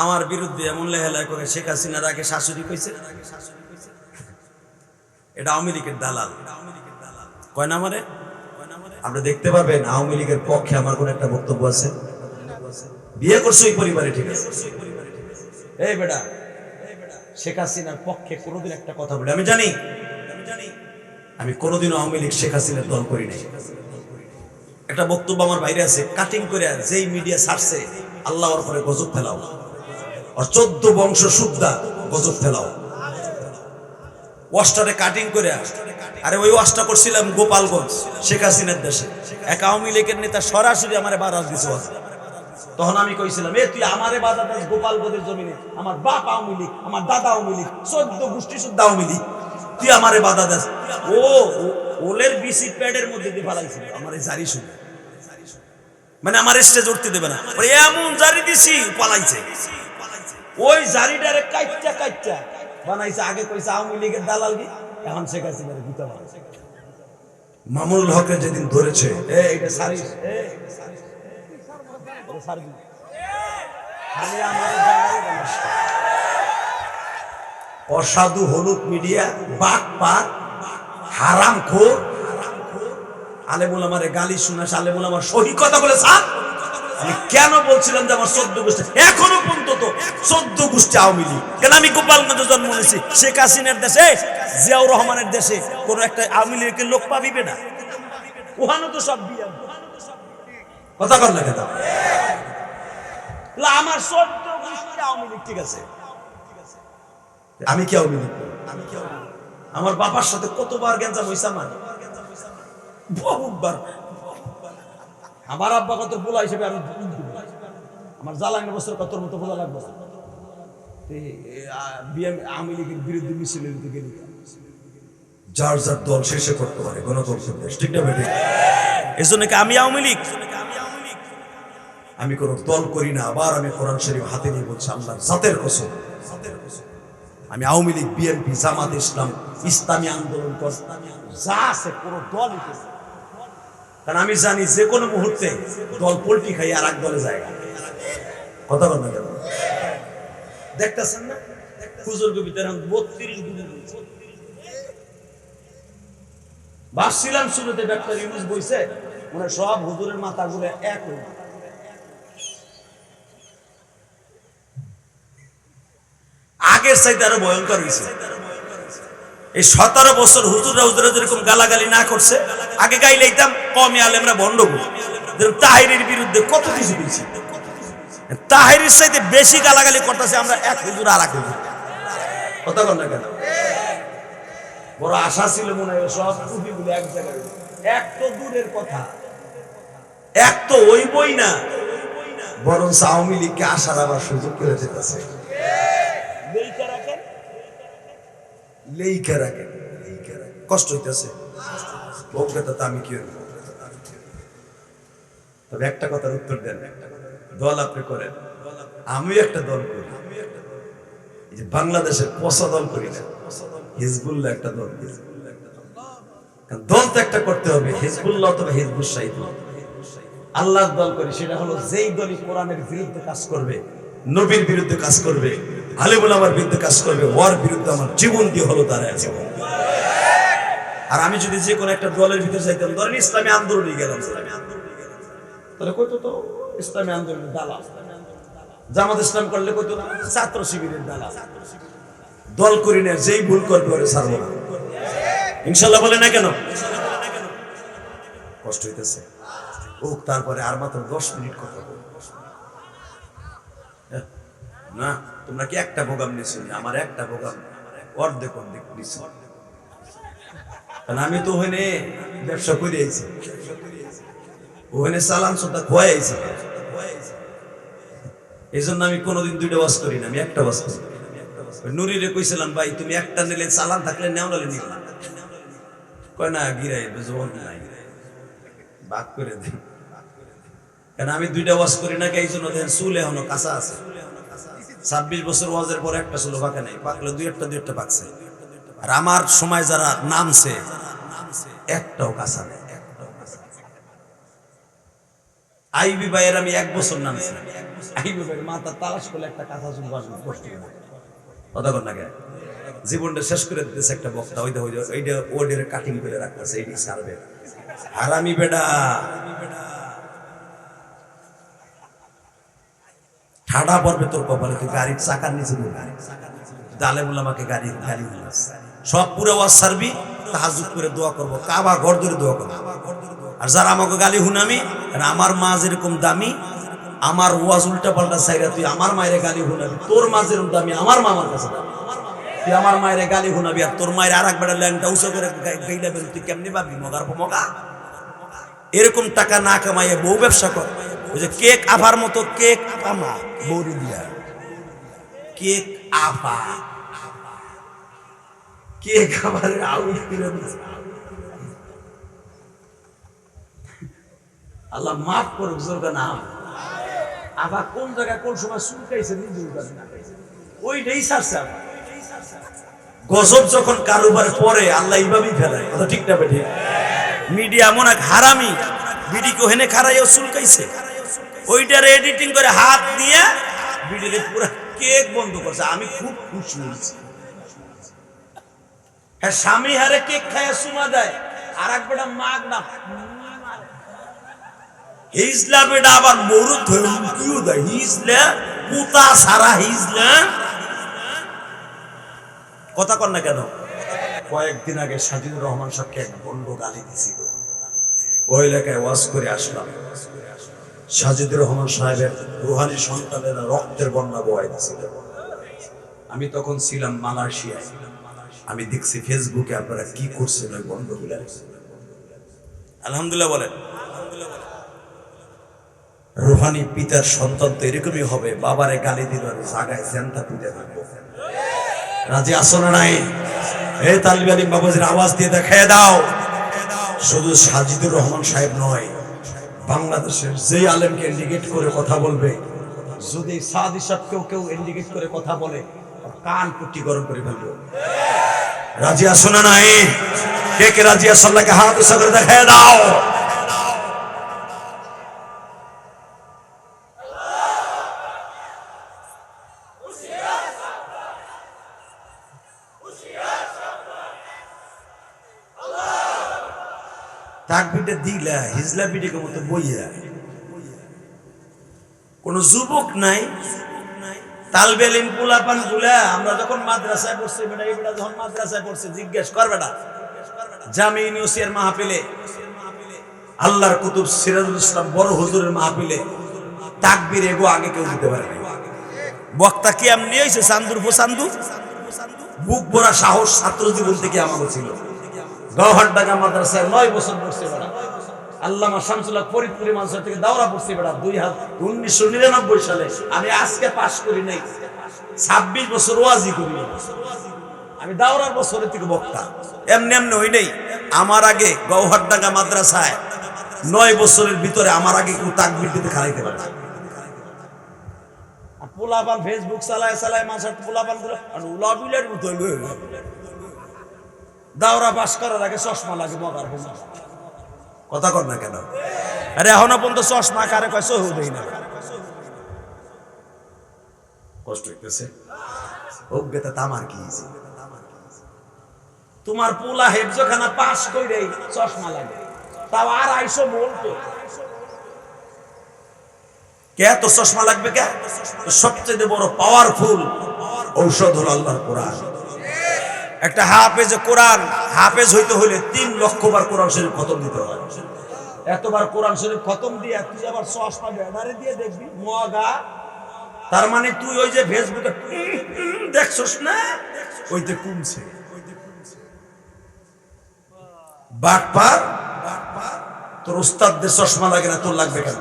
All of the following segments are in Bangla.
আমার বিরুদ্ধে এমন লেহেলা করে শেখ হাসিনার আগে শাশুড়ি কইছে? এটা আওয়ামী লীগের দালাল। কয় না আমারে আপনি দেখতে পাবেন আওয়ামী লীগের পক্ষে আমার কোন একটা বক্তব্য আছে। বিয়ে করছ ওই পরিবারে, ঠিক আছে? এই বেটা, শেখ হাসিনার পক্ষে কোনোদিন একটা কথা বলে। আমি জানি, আমি কোনোদিনও আওয়ামী লীগ শেখ হাসিনার দল করি নাই। একটা বক্তব্য আমার বাইরে আছে কাটিং করে যেই মিডিয়া ছাড়ছে, আল্লাহর পরে গজব ফেলাও। চোদ্দ বংশ শুদ্ধা গজব ফেলাও। ওয়াশটারে কাটিং করে আরে ওই ওয়াশটা করছিলাম গোপালগঞ্জ, শেখ হাসিনার দেশে। এক আওয়ামী লীগের নেতা সরাসরি আমারে বারাজ দিছে তখন আমি কইছিলাম, এ, তুই আমারে বাধা দাস গোপালগঞ্জের জমিনে। আমার বাপ আওয়ামী লীগ, আমার দাদা আওয়ামী লীগ, চোদ্দ গোষ্ঠী শুদ্ধ আওয়ামী লীগ। তুই আমারে বাধা দাস। ও- ওলের বিসি প্যাডের মধ্যে দিয়ে ফালাইছিল। আমার এই জারি শুনে মানে আমার স্টেজ উঠতে দেবে না। এমন জারি দিছি পালাইছে। ওই জারিটারে কাইচ্চা কাইচ্চা বানাইছে আগে কইছে আওয়ামী লীগের দালাল কি? এখন শেখ হাসিনার গীতা বানাইছে মামুনুল হকরে যেদিন ধরেছে এ এটা সারিস এ খালি আমার অসাধু হলুদ মিডিয়া বাক পাক হারাম খোর। আলেমুল আমারে গালি শুনাস আলেমুল আমার সহি কথা বলে স্যার আমি কেন বলছিলাম যে আমার চোদ্দ গোষ্ঠী? এখনও পর্যন্ত চোদ্দ গোষ্ঠী আওয়ামী লীগ। কেন আমি গোপালগঞ্জে জন্ম নিয়েছি শেখ হাসিনার দেশে, জিয়াউর রহমানের দেশে কোন একটা আওয়ামী লীগের লোক পাবিবে না। ওখানে তো সব বিয়া কথা কর না কেন? আমার চোদ্দ গোষ্ঠী আওয়ামী লীগ, ঠিক আছে। আমি কি আওয়ামী লীগ? আমার বাবার সাথে কতবার গেঞ্জাম হইছে বহুবার আমার আব্বা কত বোলা হিসেবে আমি। আমার জ্বালানি বছর কত মতো বোলা লাগবে? আওয়ামী লীগের বিরুদ্ধে মিছিল গেলি যার যার দল শেষে করতে পারে, গণতন্ত্র দেশ, ঠিক না বেটে? এই জন্য কি আমি আওয়ামী লীগ? আমি কোনো দল করি না, আবার আমি কোরআন শরীফ হাতে নিয়ে বলছি আল্লাহ জাতের কসম। আমি আওয়ামী লীগ বিএনপি জামাত ইসলাম, ইসলামী আন্দোলন যা আছে, কোনো দল কারণ আমি জানি যে কোনো মুহূর্তে দল পোল্টি খাই আর এক দলে জায়গা। কথা বল দেখতেছেন না? হুজুর কবিতা এখন বত্রিশ গুণে ভাবছিলাম শুরুতে বইছে মানে সব হুজুরের মাথাগুলো এক আগের চাইতে আরও ভয়ঙ্কর হয়েছে এই সতেরো বছর হুজুররা হুজুরা যেরকম গালাগালি না করছে, আগে গাইলাইতাম কমে আলেমরা বন্ধ করি তাহিরের বিরুদ্ধে কত কিছু দিয়েছি তাহিরের সাথে বেশি গালাগালি করতেছে আমরা এক হুজুর আর এক হুজুর। কথা বল না কেন? বড় আশা ছিল মনে হয় সব এক জায়গায় এক তো দূরের কথা। এক তো ওই বই না। বরং আওয়ামী লীগকে আসার আবার সুযোগ করে যেতেছে লেইকা রাখেন লেইকা রাখে কষ্ট হইতেছে। বক্রেতা তো আমি কি? তবে একটা কথার উত্তর দেন। দল আপনি করেন। আমিও একটা দল করি। এই যে বাংলাদেশের পচা দল করি না, হিজবুল্লাহ একটা দল। দল তো একটা করতে হবে, হিজবুল্লাহ অথবা হিজবুল সাহিদ আল্লাহর দল করি, সেটা হলো যেই দলই কোরআনের বিরুদ্ধে কাজ করবে, নবীর বিরুদ্ধে কাজ করবে আলিমুল আমার বিরুদ্ধে কাজ করবে, ওর বিরুদ্ধে আমার জীবন দিয়ে হলো তারা আছে। আর আমি যদি যে কোনো একটা দলের ভিতরে যাইতাম, ধরেন ইসলামী আন্দোলনে গেলাম। তাহলে কইতো তো, ইসলামী আন্দোলনের দালাল। জামাত ইসলাম করলে কইতো না, ছাত্র শিবিরের দালাল। দল করি না, যেই ভুল করবে ওরে ছাড়বো না। ইনশাল্লাহ বলে না কেন? কষ্ট হইতেছে। ওক তারপরে আর মাত্র দশ মিনিট কথা বলব। না? তোমরা কি একটা প্রোগ্রাম নিয়েছো? আমার একটা প্রোগ্রাম অর্ধেক অর্ধেক আমি তো ওখানে ব্যবসা করে আইছি। ওখানে সালাম শ্রদ্ধা খোয়াই আইছি। এই জন্য আমি কোনোদিন দুইটা বাস করি না, আমি একটা বাস করি। নুরিরে কইছিলাম, ভাই, তুমি একটা নিলে চালান থাকলে নেও নিলাম কয়, না, গিরাই জোন নাই। বাক করে দেন। কারণ আমি দুইটা ওয়াশ করি না এই জন্য দেখেন চুল এখনও কাঁচা আছে। ছাব্বিশ বছর ওয়াজের পরে একটা চুলো পাকে নাই পাকলে দুই একটা দুই একটা পাকছে আর আমার সময় যারা নামছে একটাও কাঁচা নেই আইবি ভাইয়ের আমি এক বছর নামছি আইবি ভাইয়ের মাথা তালাশ করলে একটা আসব কষ্ট কথা না জীবনটা শেষ করে দিতেছে একটা বক্তা ওই দেখো এইটা ওডের কাটিং করে রাখতেছে এইটি সার্ভে হারামি ঠাডা পড়বে তোর কপালে, তুই গাড়ির চাকার নিচে দালে বলে আমাকে গাড়ি গাড়ি সব পুরো ওয়াজ সারবি তাহাজুদ করে দোয়া করব। কাবা ঘর ধরে দোয়া করব। আর যারা আমাকে গালি হুনামি আমার মা যেরকম দামি, আমার ওয়াজ উল্টা পাল্টা সাইরা তুই আমার মায়ের গালি হুনাবি তোর মা যেরকম দামি, আমার মামার কাছে দামি। তুই আমার মায়ের গালি হুনাবি আর তোর মায়ের আর একবার ল্যাংটা উঁচু করে গাই- গাইলা তুই কেমনি পাবি? মগার মগা। এরকম টাকা না কামাইয়ে বউ ব্যবসা কর। ওই যে কেক আফার মতো, কেক আমা বৌরি দিয়া। কেক আফা কেক আবার আউট আল্লাহ মাফ করুক জোরকা নাম আবার কোন জায়গায় কোন সময় চুলকাইছে নিজেও জানে না ওইটাই আবার। গজব যখন কারোবার পরে আল্লাহ এইভাবেই ফেলায়। কথা ঠিক না বেঠে? মিডিয়া এমন এক হারামি বিডিকে হেনে খারাইও চুলকাইছে ওইটার এডিটিং করে হাত দিয়ে বিডিরে পুরো কেক বন্ধ করছে। আমি খুব খুশি হয়েছি। হ্যাঁ স্বামী হারে কেক খায় সুমা দেয়। আর এক বেটা মাগ না। আবার মরু দেয়? হিজলা পুতা সারা হিজলা কথা কর না কেন? কয়েকদিন আগে রহমান বন্ড গালি দিছিল। করে আসলাম। সাজিদুর রহমান সাহেবের রুহানি সন্তানেরা রক্তের বন্যা বয় দিছিল আমি তখন ছিলাম মালয়েশিয়ায়। আমি দেখছি ফেসবুকে আপনারা কি করছেন ওই বন্ডগুলা আলহামদুলিল্লাহ বলেন। রুহানি পিতার সন্তান তো এরকমই হবে, বাবারে গালি দিল আর জাগায় জ্যান্তা পিতে থাকব রাজি আসো না নাই? হে তালিব আলিম বাবুজির আওয়াজ দিয়ে দেখায় দাও। শুধু সাজিদুর রহমান সাহেব নয় বাংলাদেশের যে আলেমকে ইন্ডিকেট করে কথা বলবে, যদি সাদি সাহেবকেও কেউ ইন্ডিকেট করে কথা বলে কান কুটি গরম করে ফেলবে। রাজিয়া শোনা নাই? কে কে রাজিয়া সাল্লাহকে হাত সাগরে করে দেখায় দাও। তাক পিঠে দিলা হিজলা পিঠে মতো বইয়া কোন যুবক নাই তালবেলিম পুলাপানগুলা, আমরা যখন মাদ্রাসায় পড়ছি, বেটা এই যখন মাদ্রাসায় পড়ছে, জিজ্ঞেস কর বেটা জামি ইউনিভার্সিটির মাহফিলে, আল্লাহর কুতুব সিরাজুল ইসলাম বড় হুজুরের মাহফিলে তাকবীর এগো আগে কেউ দিতে পারে বক্তা কি এমনি হয়েছে চান্দুর চান্দু? বুক ভরা সাহস ছাত্র জীবন থেকে আমাকে ছিল। নয় বছর শামসুল্লাহ ফরিদপুরি থেকে দুই হাত উনিশশো নিরানব্বই আমি আজকে পাশ করি নাই, ছাব্বিশ আমি বছরের থেকে হই নেই। আমার আগে ঢাকা মাদ্রাসায় নয় বছরের ভিতরে আমার আগে কেউ তাকবির দিতে খারাইতে পারে পোলাপান ফেসবুক চালায় চালায় মাসার পোলাপান আর। দাওরা বাস করার আগে চশমা লাগে মগার কথা কর না কেন? আরে এখনও পর্যন্ত চশমা কারে কয় সহ দেই না। কষ্ট হইতেছে। অজ্ঞতা তামার কি? তোমার পোলা হেফজখানা পাস কইরে চশমা লাগে। তাও আর আইসো বলতো। কে তো চশমা লাগবে কে? সবচেয়ে বড় পাওয়ারফুল ঔষধ হলো আল্লাহর কোরআন। একটা হাফেজ কোরআন, হাফেজ হইতে হলে তিন লক্ষ বার কোরআন শরীফ খতম দিতে হয়। এতবার কোরআন শরীফ খতম দিয়ে তুই আবার চশমা ব্যানারে দিয়ে দেখবি, মগা। তার মানে তুই ওই যে ফেসবুকে দেখছস না? ওইতে কমছে। তোর উস্তাদদের চশমা লাগে না, তোর লাগবে কেন?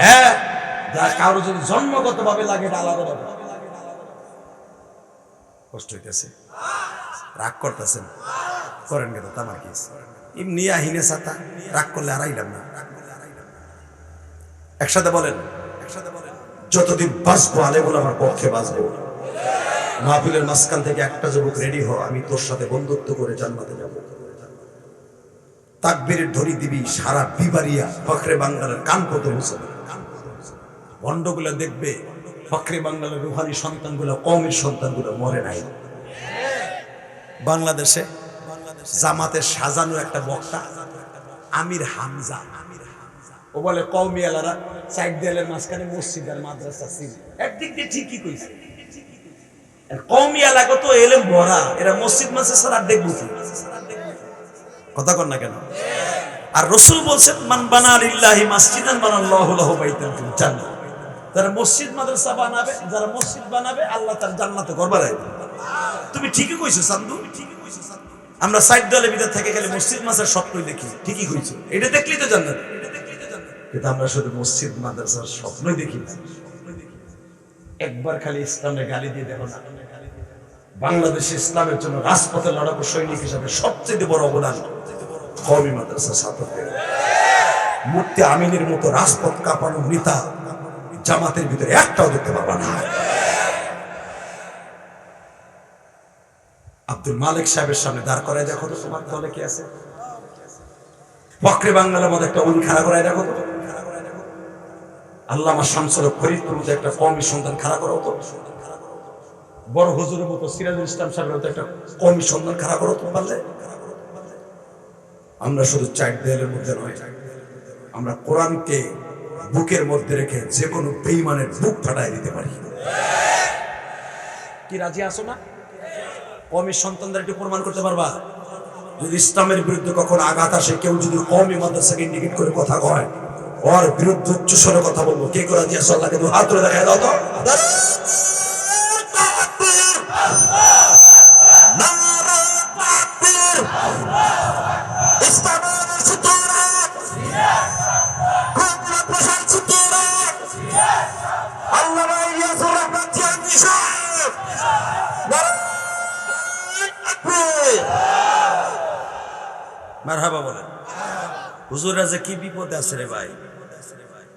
হ্যাঁ যা কারও যদি জন্মগত ভাবে লাগে আলাদা কষ্ট হইতেছে। রাগ করতেছেন। করেন কেন তামার কি এমনি আহিনে সাতা রাগ করলে আর আইলাম না। একসাথে বলেন, যতদিন বাঁচবো, আলেমুল আমার পক্ষে বাঁচবো। মাহফিলের মাঝখান থেকে একটা যুবক রেডি হ, আমি তোর সাথে বন্ধুত্ব করে জান্নাতে যাব। তাকবীরের ধরি দিবি, সারা বিবারিয়া ফখরে বাংলার কান কত মুসলমান ভণ্ডগুলো দেখবে, ফখরে বাংলার রুহানি সন্তানগুলো কমের সন্তানগুলো মরে নাই। বাংলাদেশে জামাতের সাজানো একটা বক্তা, আমির হামজা। ও বলে কৌমি এলারা সাইড দেয়ালের মাঝখানে মসজিদ আর মাদ্রাসা ছিল। একদিক দিয়ে ঠিকই কইছে। কৌমি এলাকা তো এলেম ভরা, এরা মসজিদ মাসে সারা দেখব কথা কর না কেন? আর রসুল বলছেন, মান বানা লিল্লাহি মাসজিদান বানাল্লাহু লাহু বাইতান ফিল জান্নাহ। যারা মসজিদ, মাদ্রাসা বানাবে, যারা মসজিদ বানাবে, আল্লাহ তার জান্নাতে ঘর বানায় তুমি ঠিকই কইছো, সান্দু। আমরা সাইড দলে ভিতর থেকে গেলে মসজিদ মাসের স্বপ্নই দেখি। ঠিকই কইছো। এটা দেখলেই তো জান্নাত। কিন্তু আমরা শুধু মসজিদ, মাদ্রাসার স্বপ্নই দেখি না। একবার খালি ইসলামের গালি দিয়ে দেখো না। বাংলাদেশে ইসলামের জন্য রাজপথে লড়াকু সৈনিক হিসাবে সবচেয়ে বড় অবদান কমি মাদ্রাসা ছাত্রদের। মূর্তি আমিনের মতো রাজপথ কাঁপানো নেতা জামাতের ভিতরে একটাও দেখতে পারবা না। আব্দুল মালিক সাহেবের সামনে দাঁড় করায় দেখো তো, তোমার দলে কি আছে? ফকরে বাংলার মধ্যে একটা উন খাড়া করায় দেখো তো। আল্লামা শামসুল ফরিদপুর মধ্যে একটা কমি সন্তান খাড়া করা হতো বড় হুজুরের মতো সিরাজুল ইসলাম সাহেবের মতো একটা কমি সন্তান খাড়া করা হতো পারলে। আমরা শুধু চার দেয়ালের মধ্যে নয়, আমরা কোরআনকে বুকের মধ্যে রেখে যে কোনো বেইমানের বুক ফাটাই দিতে পারি। কি রাজি আসো না? কমের সন্তানদের একটু প্রমাণ করতে পারবা? যদি ইসলামের বিরুদ্ধে কখন আঘাত আসে, কেউ যদি কমই মাদ্রাসাকে ইন্ডিকেট করে কথা কয়, ওর বিরুদ্ধে উচ্চস্বরে কথা বলব। কে করে দিয়ে আল্লাহকে দু হাত ধরে দেখা দাও তো। হুজুররা যে কি বিপদ আছে রে ভাই?